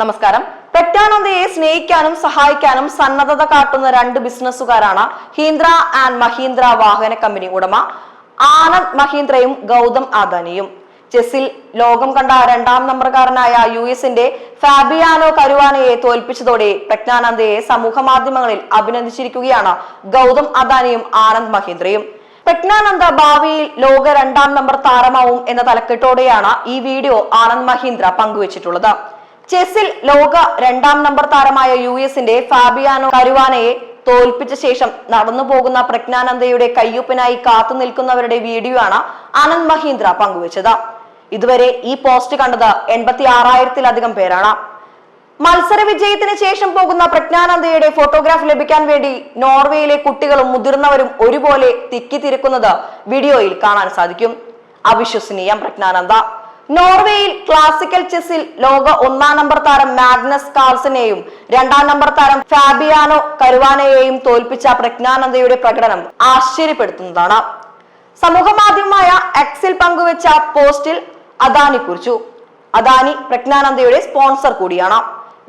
നമസ്കാരം. പെറ്റാനന്ദയെ സ്നേഹിക്കാനും സഹായിക്കാനും സന്നദ്ധത കാട്ടുന്ന രണ്ട് ബിസിനസ്സുകാരാണ് ഹീന്ദ്ര ആൻഡ് മഹീന്ദ്ര വാഹന കമ്പനി ഉടമ ആനന്ദ് മഹീന്ദ്രയും ഗൗതം അദാനിയും. ചെസ്സിൽ ലോകം കണ്ട രണ്ടാം നമ്പർകാരനായ യു എസിന്റെ ഫാബിയാനോ കരുവാനയെ തോൽപ്പിച്ചതോടെ പ്രജ്ഞാനന്ദയെ സമൂഹ മാധ്യമങ്ങളിൽ അഭിനന്ദിച്ചിരിക്കുകയാണ് ഗൗതം അദാനിയും ആനന്ദ് മഹീന്ദ്രയും. പ്രജ്ഞാനന്ദ ഭാവിയിൽ ലോക രണ്ടാം നമ്പർ താരമാവും എന്ന തലക്കെട്ടോടെയാണ് ഈ വീഡിയോ ആനന്ദ് മഹീന്ദ്ര പങ്കുവച്ചിട്ടുള്ളത്. ചെസ്സിൽ ലോക രണ്ടാം നമ്പർ താരമായ യു എസിന്റെ ഫാബിയാനോ കരുവാനയെ തോൽപ്പിച്ച ശേഷം നടന്നു പോകുന്ന പ്രജ്ഞാനന്ദയുടെ കയ്യൊപ്പിനായി കാത്തു നിൽക്കുന്നവരുടെ വീഡിയോ ആണ് ആനന്ദ് മഹീന്ദ്ര പങ്കുവച്ചത്. ഇതുവരെ ഈ പോസ്റ്റ് കണ്ടത് എൺപത്തി ആറായിരത്തിലധികം പേരാണ്. മത്സര വിജയത്തിന് ശേഷം പോകുന്ന പ്രജ്ഞാനന്ദയുടെ ഫോട്ടോഗ്രാഫ് ലഭിക്കാൻ വേണ്ടി നോർവേയിലെ കുട്ടികളും മുതിർന്നവരും ഒരുപോലെ തിക്കിത്തിരിക്കുന്നത് വീഡിയോയിൽ കാണാൻ സാധിക്കും. അവിശ്വസനീയം പ്രജ്ഞാനന്ദ. നോർവേയിൽ ക്ലാസിക്കൽ ചെസ്സിൽ ലോക ഒന്നാം നമ്പർ താരം മാഗ്നസ് കാൾസനെയും രണ്ടാം നമ്പർ താരം ഫാബിയാനോ കരുവാനയെയും തോൽപ്പിച്ച പ്രജ്ഞാനന്ദയുടെ പ്രകടനം ആശ്ചര്യപ്പെടുത്തുന്നതാണ്. സമൂഹ മാധ്യമമായ എക്സിൽ പങ്കുവച്ച പോസ്റ്റിൽ അദാനി കുറിച്ചു. അദാനി പ്രജ്ഞാനന്ദയുടെ സ്പോൺസർ കൂടിയാണ്.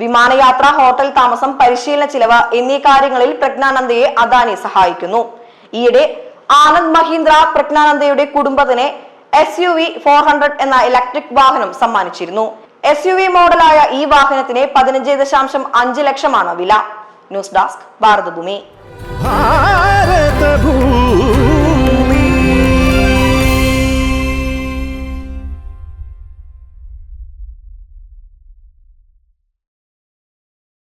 വിമാനയാത്ര ഹോട്ടൽ താമസം പരിശീലന ചിലവ് എന്നീ കാര്യങ്ങളിൽ പ്രജ്ഞാനന്ദയെ അദാനി സഹായിക്കുന്നു. ഈയിടെ ആനന്ദ് മഹീന്ദ്ര പ്രജ്ഞാനന്ദയുടെ കുടുംബത്തിന് S U V four hundred എന്ന ഇലക്ട്രിക് വാഹനം സമ്മാനിച്ചിരുന്നു. എസ് യു വി മോഡലായ ഈ വാഹനത്തിന് പതിനഞ്ച് ദശാംശം അഞ്ച് ലക്ഷമാണ് വില. News desk Bharathabhoomi. ഭാരതഭൂമി